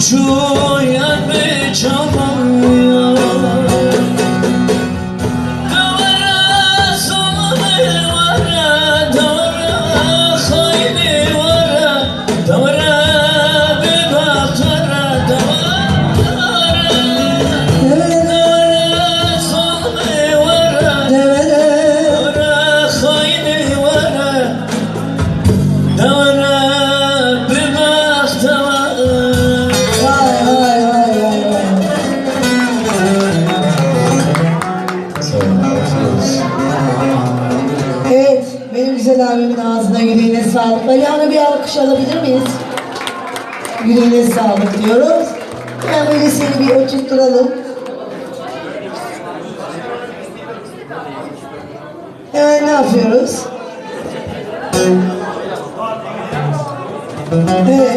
Çoyan ve Evet, benim güzel abimin ağzına yüreğine sağlık. Alihan'a bir alkış alabilir miyiz? Yüreğine sağlık diyoruz. Hemen böyle seni bir oturtturalım. Hemen ne yapıyoruz? Evet.